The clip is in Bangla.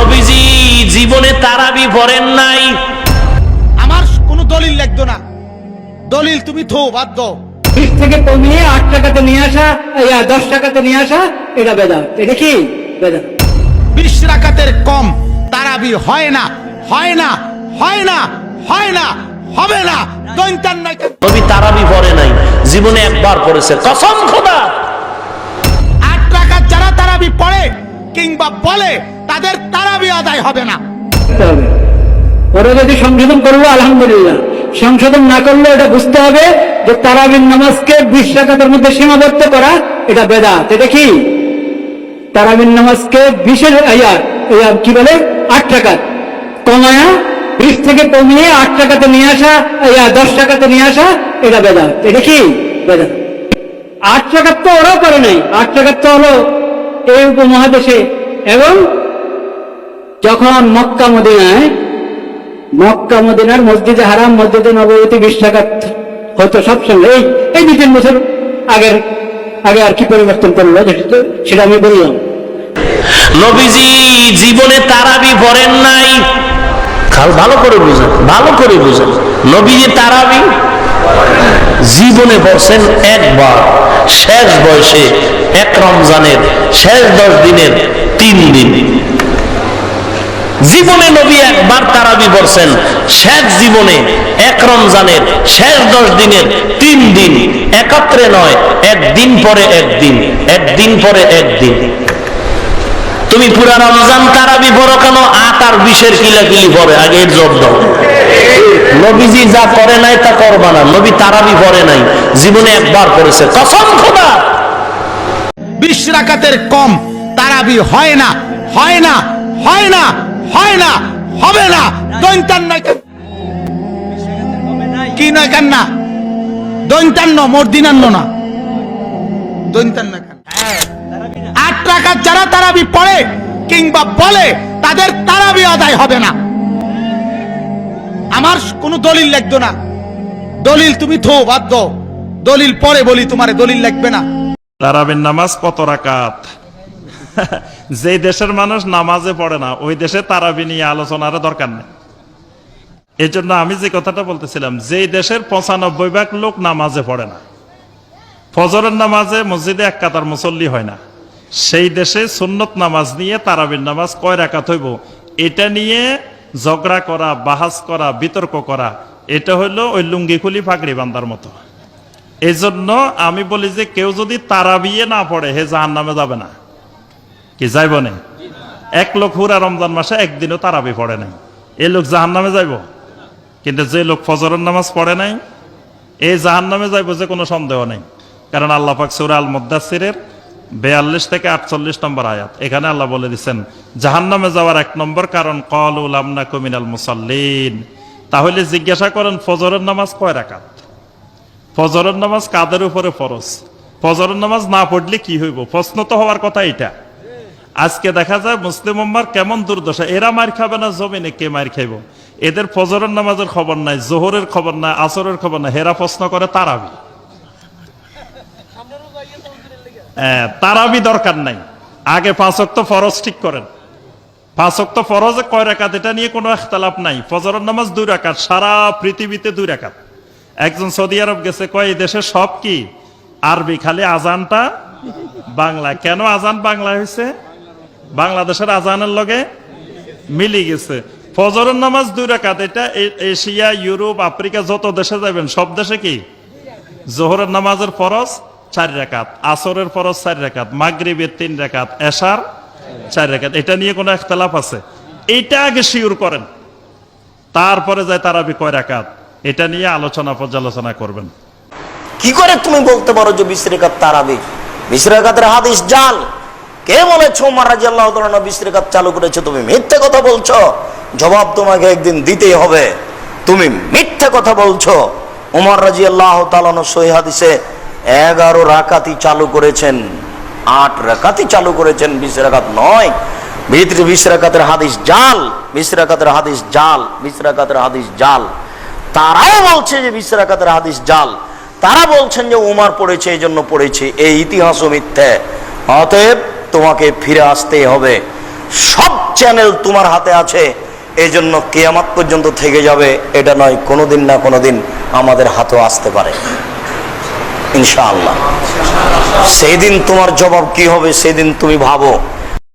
নবীজি জীবনে তারাবি পড়েন নাই। আমার কোনো দলিল লাগতো না। দলিল তুমি থো বাদ দাও। বিশ থেকে কমিয়ে আট টাকাতে নিয়ে আসা ইয়া, দশ টাকাতে নিয়ে আসা এটা বেদাত। এটা কি? বেদাত। বিশ রাকাতের কম তারাবি হয় না হয় না হয় না হয় না হবে না। দৈন্তান নবী তারাবি পড়ে নাই জীবনে একবার পড়েছে। কসম খোদা! আট টাকা যারা তারাবি পড়ে কিংবা বলে তাদের তারাবি আদায় হবে না। ওরা যদি সংশোধন করব, আলহামদুলিল্লাহ। সংশোধন না করলে এটা বুঝতে হবে যে তারাবিন নামাজকে বিশ টাকাতের মধ্যে সীমাবদ্ধ করা, এটা বেদাত। এটা কি? তারাবিন নামাজকে বিশের কি বলে? আট টাকা কমায়া, বিশ থেকে কমিয়ে আট টাকাতে নিয়ে আসা দশ টাকাতে নিয়ে আসা, এটা বেদাত। এটা কি? বেদাত। আট টাকার তো ওরাও করে নাই। আট টাকার তো হলো এই উপমহাদেশে। এবং যখন মক্কা মদিনায়, মক্কা মদিনার মসজিদে হারাম, মসজিদে নববতী বিশ টাকা হতো সবসঙ্গে এই এই দু তিন বছর আগের, আগে আর কি পরিবর্তন করল সেটা আমি বললাম। নবীজি জীবনে তারাবি পড়েন নাই। খাল ভালো করে বুঝেন, ভালো করে বুঝেন। নবীজি তারাবি জীবনে পড়ছেন একবার। শেষ বয়সে, এক রমজানের শেষ দশ দিনের তিন দিন। জীবনে নবী একবার তারাবি পড়ছেন। শেষ জীবনে এক রমজানের, শেষ দশ দিনের তিন দিন। একাত্রে নয়, একদিন পরে একদিন একদিন পরে একদিন। তুমি পুরা রমজান তারাবি পড়ো কেন? আট আর বিশের কিলাকিলি পড়ে, আগে জব দাও। নবীজি যা করে নাই তা করবা না। নবী তারাবি পড়ে নাই, জীবনে একবার পড়েছে। কসম খোদা! বিশ রাকাতের কম তারাবি হয় না হয় না হয় না। হয় না, হবে না। দৈন্তান নয় কি নয় কান্না? দৈন্তান্ন, মর্দিনান্ন না। দৈন্তান্ন আট যারা তারাবি পড়ে কিংবা বলে, তাদের তারাবি আদায় হবে না। আমার কোনো দলিল লাগতো না। দলিল তুমি থো বাদ দলিল পরে বলি, তোমারে দলিল লাগবে না। তারাবির নামাজ কত রাকাত? যে দেশের মানুষ নামাজে পড়ে না, ওই দেশে তারাবি নিয়ে আলোচনার দরকার নেই। এই জন্য আমি যে কথাটা বলতেছিলাম, যে দেশের পঁচানব্বই ভাগ লোক নামাজে পড়ে না, ফজরের নামাজে মসজিদে এক কাতার মুসল্লি হয় না, সেই দেশে সুন্নত নামাজ নিয়ে তারাবির নামাজ কয় রাকাত হইব? এটা নিয়ে ঝগড়া করা, বাহাস করা, বিতর্ক করা, এটা হইল ওই লুঙ্গি খুলি ফাঁকড়ি বান্দার মতো। এই জন্য আমি বলি যে কেউ যদি তারা বিয়ে না পড়ে, হে জাহান নামে যাবে না। কি যাইব না? এক লোক হুরা রমজান মাসে একদিনও তারাবি পড়ে নাই। এই লোক জাহান নামে যাইব? কিন্তু যে লোক ফজরের নামাজ পড়ে নাই এই জাহান নামে যাইব যে কোনো সন্দেহ নেই। কারণ আল্লাহ পাক সুরা আল মুদাসিরের বেয়াল্লিশ থেকে আটচল্লিশ নম্বর আয়াত। এখানে আল্লাহ বলে দিচ্ছেন জাহান নামে যাওয়ার এক নম্বর কারণ কল উলামনা কুমিনাল মুসাল্লিন। তাহলে জিজ্ঞাসা করেন, ফজরের নামাজ কয় রাকাত? ফজরের নামাজ কাদের উপরে ফরজ? ফজরের নামাজ না পড়লে কি হইব? প্রশ্ন তো হওয়ার কথা এটা আজকে দেখা যায় মুসলিম উম্মার কেমন দুর্দশা? এরা মার খাবে না জমিনে কে মার খাইব? এদের ফজরের নামাজের খবর নাই জোহরের খবর নাই আসরের খবর নাই হেরা প্রশ্ন করে তারাবি। হ্যাঁ, তারাবি দরকার নাই। আগে পাঁচ অক্ত ফরজ ঠিক করেন। পাঁচ অক্ত ফরজে কয় রাকাত? এটা নিয়ে কোনো একতালাপ নাই। ফজরের নামাজ দুই রাকাত সারা পৃথিবীতে দুই রাকাত। একজন সৌদি আরব গেছে কয় এই দেশে সব কি? আরবি খালি আজানটা বাংলা কেন আজান বাংলা হয়েছে বাংলাদেশের আজানের লগে মিলি গেছে। ফজরের নামাজ দুই রাকাত, এটা এশিয়া, ইউরোপ, আফ্রিকা যত দেশে যাবেন সব দেশে কি? জোহরের নামাজের ফরজ চার রাকাত, আসরের ফরজ চার রেখাত মাগরিবের তিন রাকাত, এশার চার রাকাত। এটা নিয়ে কোনো একতলাপ আছে? এইটা আগে শিওর করেন। তারপরে যায় তারাবি কয় রাকাত। এটা নিয়ে আলোচনা পর্যালোচনা করবেন। কি করে তুমি বলতে পারো যে বিশ রেখাত তারাবি? বিশ রেখাতের হাদিস জাল। কে বলেছ? উমার রাজি আল্লাহ বিশ চালু করেছ, তুমি মিথ্যে কথা বলছো। জবাব তোমাকে একদিন দিতেই হবে। তুমি মিথ্যে কথা বলছো। উমর রাজি আল্লাহ হাদিসে এগারো রাকাতি চালু করেছেন, আট রাকাতি চালু করেছেন, বিশ রেখাত নয়। ভিতরে বিশ রেখাতের হাদিস জাল, বিশ রেখাতের হাদিস জাল, বিশ রেখাতের হাদিস জাল। তারাও বলছে যে বিশ রাকাতের হাদিস জাল। তারা বলছেন যে উমার পড়েছে এই জন্য পড়েছে। এই ইতিহাসও মিথ্যে। অতএব তোমাকে ফিরে আসতেই হবে। সব চ্যানেল তোমার হাতে আছে। এই জন্য কেয়ামাত পর্যন্ত থেকে যাবে। এটা নয়, কোনোদিন না কোনোদিন আমাদের হাতেও আসতে পারে। ইনশাআল্লাহ। সেই দিন তোমার জবাব কি হবে, সেদিন তুমি ভাবো।